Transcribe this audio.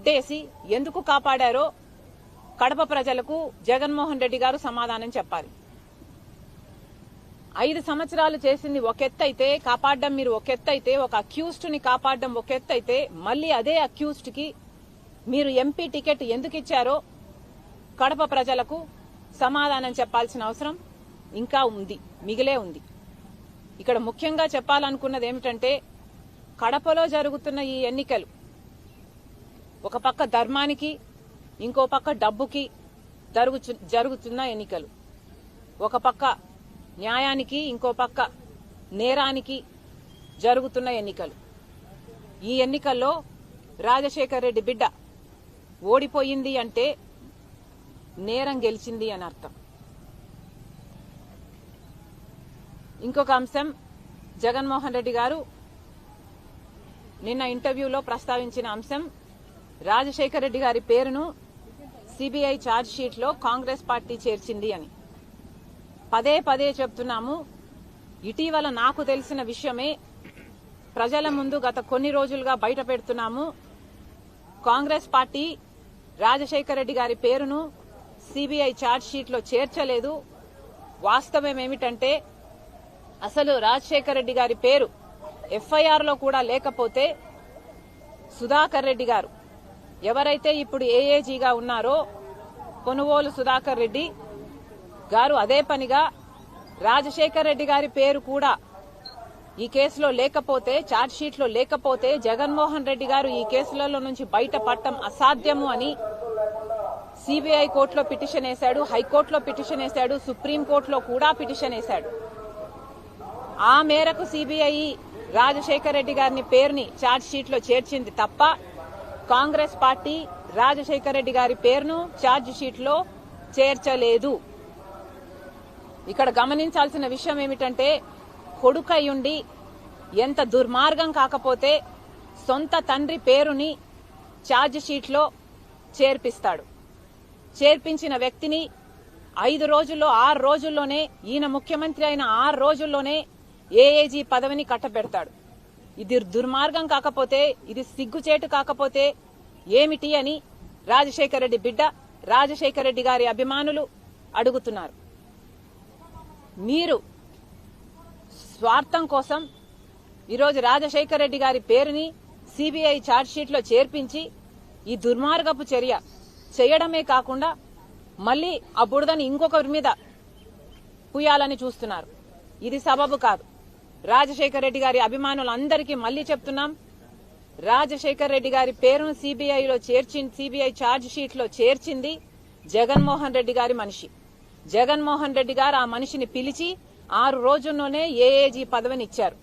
కొట్టేసి ఎందుకు కాపాడారో కడప ప్రజలకు జగన్మోహన్ రెడ్డి గారు సమాధానం చెప్పాలి. ఐదు సంవత్సరాలు చేసింది ఒక ఎత్తైతే కాపాడడం మీరు ఒక ఎత్తైతే ఒక అక్యూస్డ్ని కాపాడడం ఒక ఎత్తైతే మళ్ళీ అదే అక్యూస్డ్కి మీరు ఎంపీ టికెట్ ఎందుకు ఇచ్చారో కడప ప్రజలకు సమాధానం చెప్పాల్సిన అవసరం ఇంకా ఉంది మిగిలే ఉంది. ఇక్కడ ముఖ్యంగా చెప్పాలనుకున్నది ఏమిటంటే కడపలో జరుగుతున్న ఈ ఎన్నికలు ఒక పక్క ధర్మానికి ఇంకో పక్క డబ్బుకి జరుగుచు- జరుగుతున్న ఎన్నికలు. ఒక పక్క న్యాయానికి ఇంకో పక్క నేరానికి జరుగుతున్న ఎన్నికలు. ఈ ఎన్నికల్లో రాజశేఖర్ రెడ్డి బిడ్డ ఓడిపోయింది అంటే నేరం గెలిచింది అని అర్థం. ఇంకొక అంశం జగన్మోహన్ రెడ్డి గారు నిన్న ఇంటర్వ్యూలో ప్రస్తావించిన అంశం రాజశేఖర్ రెడ్డి గారి పేరును సిబిఐ ఛార్జ్ కాంగ్రెస్ పార్టీ చేర్చింది అని. పదే పదే చెప్తున్నాము. ఇటీవల నాకు తెలిసిన విషయమే ప్రజల ముందు గత కొన్ని రోజులుగా బయట పెడుతున్నాము. కాంగ్రెస్ పార్టీ రాజశేఖర రెడ్డి గారి పేరును సిబిఐ ఛార్జ్ చేర్చలేదు. వాస్తవం ఏమిటంటే అసలు రాజశేఖర రెడ్డి గారి పేరు ఎఫ్ఐఆర్లో కూడా లేకపోతే సుధాకర్ రెడ్డి గారు ఎవరైతే ఇప్పుడు ఏఏజీగా ఉన్నారో కొనుగోలు సుధాకర్ రెడ్డి గారు అదే పనిగా రాజశేఖర్ రెడ్డి గారి పేరు కూడా ఈ కేసులో లేకపోతే ఛార్జ్షీట్లో లేకపోతే జగన్మోహన్ రెడ్డి గారు ఈ కేసులలో నుంచి బయటపడటం అసాధ్యము అని సిబిఐ కోర్టులో పిటిషన్ వేశాడు హైకోర్టులో పిటిషన్ వేశాడు సుప్రీంకోర్టులో కూడా పిటిషన్ వేశాడు. ఆ మేరకు సిబిఐ రాజశేఖర్ రెడ్డి గారిని పేరుని ఛార్జ్ చేర్చింది తప్ప కాంగ్రెస్ పార్టీ రాజశేఖర రెడ్డి గారి పేరును ఛార్జ్ షీట్లో చేర్చలేదు. ఇక్కడ గమనించాల్సిన విషయం ఏమిటంటే కొడుకయుండి ఎంత దుర్మార్గం కాకపోతే సొంత తండ్రి పేరుని ఛార్జ్ షీట్లో చేర్పిస్తాడు. చేర్పించిన వ్యక్తిని ఐదు రోజుల్లో ఆరు రోజుల్లోనే ఈయన ముఖ్యమంత్రి అయిన ఆరు రోజుల్లోనే ఏఏజీ పదవిని కట్టబెడతాడు. ఇది దుర్మార్గం కాకపోతే ఇది సిగ్గుచేటు కాకపోతే ఏమిటి అని రాజశేఖర రెడ్డి బిడ్డ రాజశేఖర రెడ్డి గారి అభిమానులు అడుగుతున్నారు. మీరు స్వార్థం కోసం ఈరోజు రాజశేఖర రెడ్డి గారి పేరుని సిబిఐ ఛార్జ్షీట్లో చేర్పించి ఈ దుర్మార్గపు చర్య చేయడమే కాకుండా మళ్ళీ ఆ బుడదని ఇంకొకరి మీద పుయ్యాలని చూస్తున్నారు. ఇది సబబు కాదు. రాజశేఖర్ రెడ్డి గారి అభిమానులందరికీ మళ్ళీ చెప్తున్నాం. రాజశేఖర్ రెడ్డి గారి పేరును సిబిఐలో చేర్చి సిబిఐ ఛార్జ్ షీట్లో చేర్చింది జగన్మోహన్ రెడ్డి గారి మనిషి. జగన్మోహన్ రెడ్డి గారు ఆ మనిషిని పిలిచి ఆరు రోజుల్లోనే ఏఏజీ పదవిని ఇచ్చారు.